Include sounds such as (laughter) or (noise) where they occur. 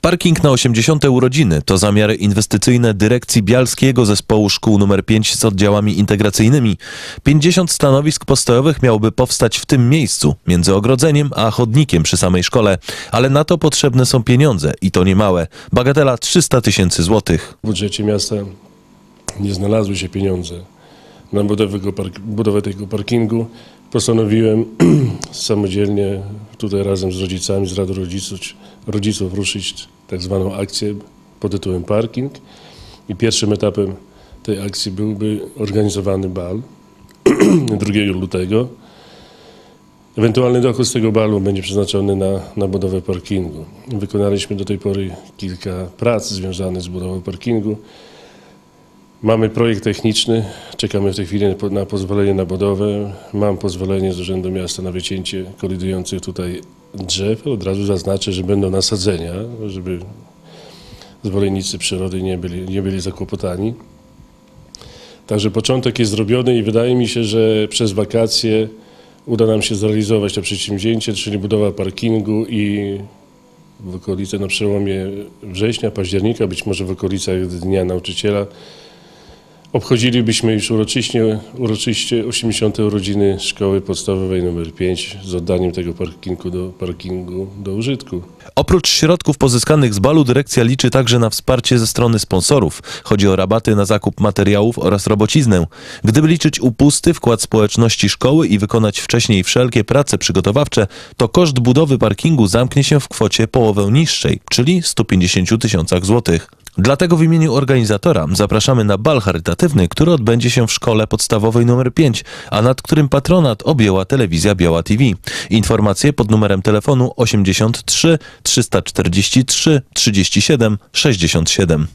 Parking na 80. urodziny to zamiary inwestycyjne dyrekcji Bialskiego Zespołu Szkół nr 5 z oddziałami integracyjnymi. 50 stanowisk postojowych miałoby powstać w tym miejscu, między ogrodzeniem a chodnikiem przy samej szkole, ale na to potrzebne są pieniądze i to niemałe. Bagatela 300 tysięcy złotych. W budżecie miasta nie znalazły się pieniądze na budowę, park- budowę tego parkingu. Postanowiłem (clears throat) samodzielnie tutaj razem z rodzicami, z Radą Rodziców, rodziców ruszyć tak zwaną akcję pod tytułem Parking. I pierwszym etapem tej akcji byłby organizowany bal (clears throat) 2 lutego. Ewentualny dochód z tego balu będzie przeznaczony na, na budowę parkingu. Wykonaliśmy do tej pory kilka prac związanych z budową parkingu. Mamy projekt techniczny, czekamy w tej chwili na po- na pozwolenie na budowę. Mam pozwolenie z Urzędu Miasta na wycięcie kolidujących tutaj drzew. Od razu zaznaczę, że będą nasadzenia, żeby zwolennicy przyrody nie byli, nie byli zakłopotani. Także początek jest zrobiony i wydaje mi się, że przez wakacje uda nam się zrealizować to przedsięwzięcie, czyli budowa parkingu i w okolicy na przełomie września, października, być może w okolicach Dnia Nauczyciela obchodzilibyśmy już uroczyście, uroczyście 80. urodziny Szkoły Podstawowej nr 5 z oddaniem tego parkingu do, parkingu do użytku. Oprócz środków pozyskanych z balu dyrekcja liczy także na wsparcie ze strony sponsorów. Chodzi o rabaty na zakup materiałów oraz robociznę. Gdyby liczyć upusty, wkład społeczności szkoły i wykonać wcześniej wszelkie prace przygotowawcze, to koszt budowy parkingu zamknie się w kwocie połowę niższej, czyli 150 tysiącach złotych. Dlatego w imieniu organizatora zapraszamy na bal charytatywny, który odbędzie się w szkole podstawowej nr 5, a nad którym patronat objęła telewizja Biała TV. Informacje pod numerem telefonu 83 343 37 67.